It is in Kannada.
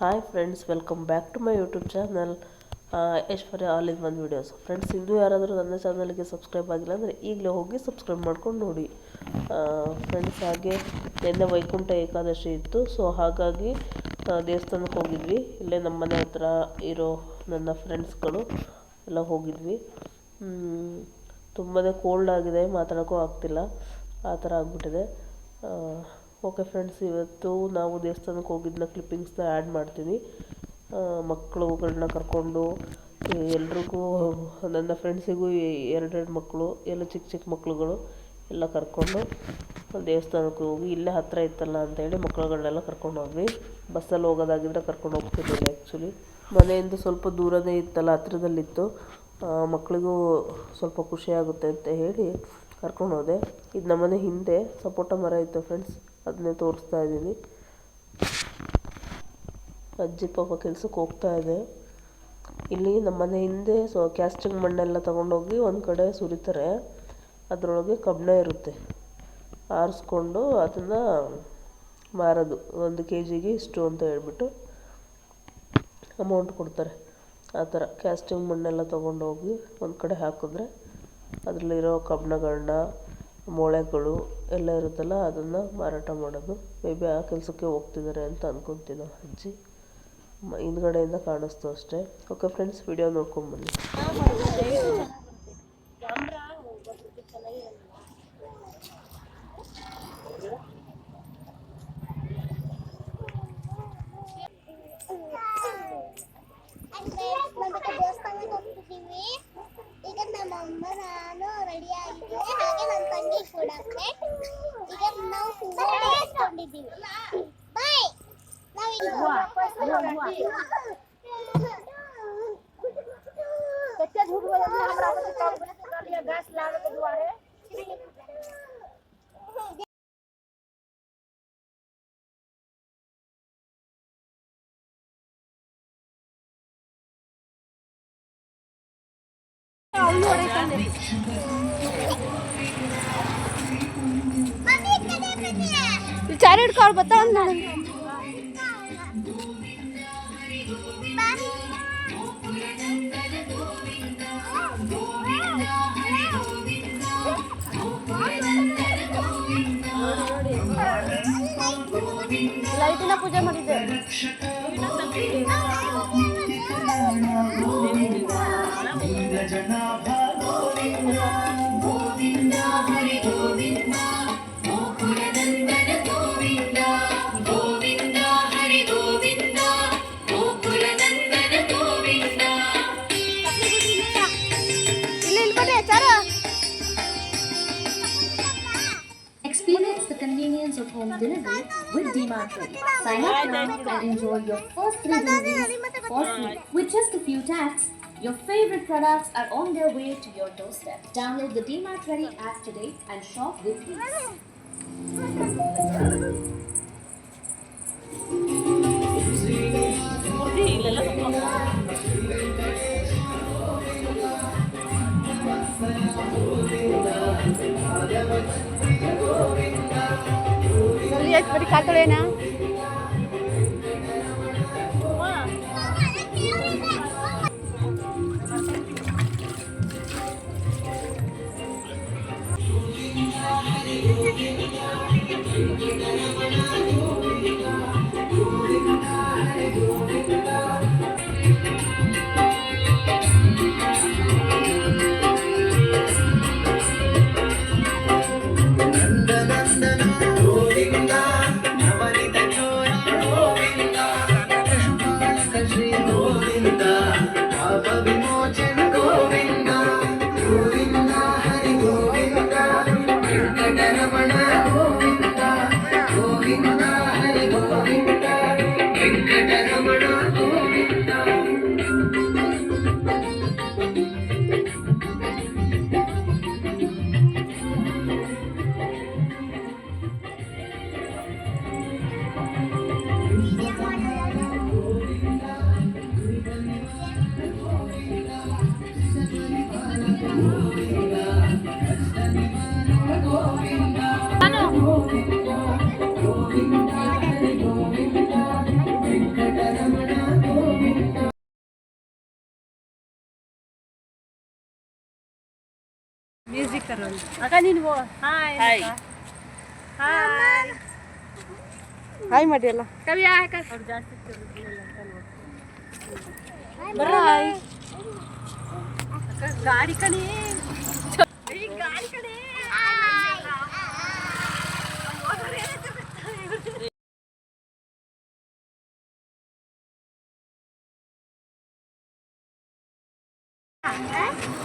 Hi friends welcome back to my YouTube channel Aishwarya all in one videos friends ಇಂದು ಯಾರಾದರೂ ನನ್ನ ಚಾನಲ್ಗೆ ಸಬ್ಸ್ಕ್ರೈಬ್ ಆಗಿಲ್ಲ ಅಂದರೆ ಈಗಲೇ ಹೋಗಿ ಸಬ್ಸ್ಕ್ರೈಬ್ ಮಾಡ್ಕೊಂಡು ನೋಡಿ. ಫ್ರೆಂಡ್ಸ್ ಹಾಗೆ ನಿನ್ನೆ ವೈಕುಂಠ ಏಕಾದಶಿ ಇತ್ತು. ಸೊ ಹಾಗಾಗಿ ದೇವಸ್ಥಾನಕ್ಕೆ ಹೋಗಿದ್ವಿ. ಇಲ್ಲೇ ನಮ್ಮ ಮನೆ ಹತ್ರ ಇರೋ ನನ್ನ ಫ್ರೆಂಡ್ಸ್ಗಳು ಎಲ್ಲ ಹೋಗಿದ್ವಿ. ತುಂಬಾ ಕೋಲ್ಡ್ ಆಗಿದೆ, ಮಾತಾಡೋಕ್ಕೂ ಆಗ್ತಿಲ್ಲ. ಆ ಥರ ಆಗ್ಬಿಟ್ಟಿದೆ. ಓಕೆ ಫ್ರೆಂಡ್ಸ್ ಇವತ್ತು ನಾವು ದೇವಸ್ಥಾನಕ್ಕೆ ಹೋಗಿದ್ದನ್ನ ಕ್ಲಿಪ್ಪಿಂಗ್ಸ್ನ ಆ್ಯಡ್ ಮಾಡ್ತೀನಿ. ಮಕ್ಕಳುಗಳನ್ನ ಕರ್ಕೊಂಡು ಎಲ್ರಿಗೂ, ನನ್ನ ಫ್ರೆಂಡ್ಸಿಗೂ ಎರಡೆರಡು ಮಕ್ಕಳು, ಎಲ್ಲ ಚಿಕ್ಕ ಚಿಕ್ಕ ಮಕ್ಕಳುಗಳು ಎಲ್ಲ ಕರ್ಕೊಂಡು ದೇವಸ್ಥಾನಕ್ಕೆ ಹೋಗಿ, ಇಲ್ಲೇ ಹತ್ತಿರ ಇತ್ತಲ್ಲ ಅಂತೇಳಿ ಮಕ್ಕಳುಗಳನ್ನೆಲ್ಲ ಕರ್ಕೊಂಡು ಹೋದ್ವಿ. ಬಸ್ಸಲ್ಲಿ ಹೋಗೋದಾಗಿದ್ರೆ ಕರ್ಕೊಂಡು ಹೋಗ್ತಿರ್ಲಿಲ್ಲ ಆ್ಯಕ್ಚುಲಿ ಮನೆಯಿಂದ ಸ್ವಲ್ಪ ದೂರನೇ ಇತ್ತಲ್ಲ, ಹತ್ರದಲ್ಲಿತ್ತು. ಮಕ್ಕಳಿಗೂ ಸ್ವಲ್ಪ ಖುಷಿ ಆಗುತ್ತೆ ಅಂತ ಹೇಳಿ ಕರ್ಕೊಂಡು ಹೋದೆ. ಇದು ನಮ್ಮನೆ ಹಿಂದೆ, ಸಪೋಟ ಮರ ಇತ್ತು ಫ್ರೆಂಡ್ಸ್ ಅದನ್ನೇ ತೋರಿಸ್ತಾ ಇದ್ದೀನಿ. ಅಜ್ಜಿ ಪಾಪ ಕೆಲ್ಸಕ್ಕೆ ಹೋಗ್ತಾ ಇದೆ. ಇಲ್ಲಿ ನಮ್ಮ ಮನೆ ಹಿಂದೆ ಸೊ ಕ್ಯಾಸ್ಟಿಂಗ್ ಮಣ್ಣೆಲ್ಲ ತೊಗೊಂಡೋಗಿ ಒಂದು ಕಡೆ ಸುರಿತಾರೆ. ಅದರೊಳಗೆ ಕಬ್ಬಣ ಇರುತ್ತೆ. ಆರಿಸ್ಕೊಂಡು ಅದನ್ನು ಮಾರೋದು. ಒಂದು ಕೆ ಜಿಗೆ ಇಷ್ಟು ಅಂತ ಹೇಳ್ಬಿಟ್ಟು ಅಮೌಂಟ್ ಕೊಡ್ತಾರೆ. ಆ ಥರ ಕ್ಯಾಸ್ಟಿಂಗ್ ಮಣ್ಣೆಲ್ಲ ತೊಗೊಂಡೋಗಿ ಒಂದು ಕಡೆ ಹಾಕಿದ್ರೆ ಅದರಲ್ಲಿರೋ ಕಬ್ಬಣಗಳನ್ನ ಮೊಳೆಗಳು ಎಲ್ಲ ಇರುತ್ತಲ್ಲ, ಅದನ್ನು ಮಾರಾಟ ಮಾಡೋದು. ಮೇ ಬಿ ಆ ಕೆಲಸಕ್ಕೆ ಹೋಗ್ತಿದ್ದಾರೆ ಅಂತ ಅನ್ಕೊತೀನಿ ಅಜ್ಜಿ. ಮ- ಹಿಂದ್ಗಡೆಯಿಂದ ಕಾಣಿಸ್ತು ಅಷ್ಟೇ. ಓಕೆ ಫ್ರೆಂಡ್ಸ್ ವಿಡಿಯೋ ನೋಡ್ಕೊಂಬನ್ನಿ ಇಟ್ಕೊಂಡಿದ್ದೀವಿ ಬಾಯ್ कच्चा झूठ बोले थे हमरा के काम कर लिया गैस लावे के दुआरे चैनल को और बताओ ना लाइट ना पूजा मरी दे जना convenience of home delivery with DMart Ready. Sign up now and enjoy your first three deliveries for free. With just a few taps, your favorite products are on their way to your doorstep. Download the DMart Ready app today and shop with ease. Tá, sacolê, não? ಅಕ್ಕ ನೀನು ಹಾಯ್ ಹಾಯ್ ಹಾಯ್ ಹಾಯ್ ಮಾಡಿ ಅಲ್ಲ ಕವಿಯ ಅವ್ರು ಜಾಸ್ತಿ ಬಾಯ್ ಅಕ್ಕ ಗಾಡಿ ಕಣಿ ಗಾಡಿ ಕಣಿ ಹಾಯ್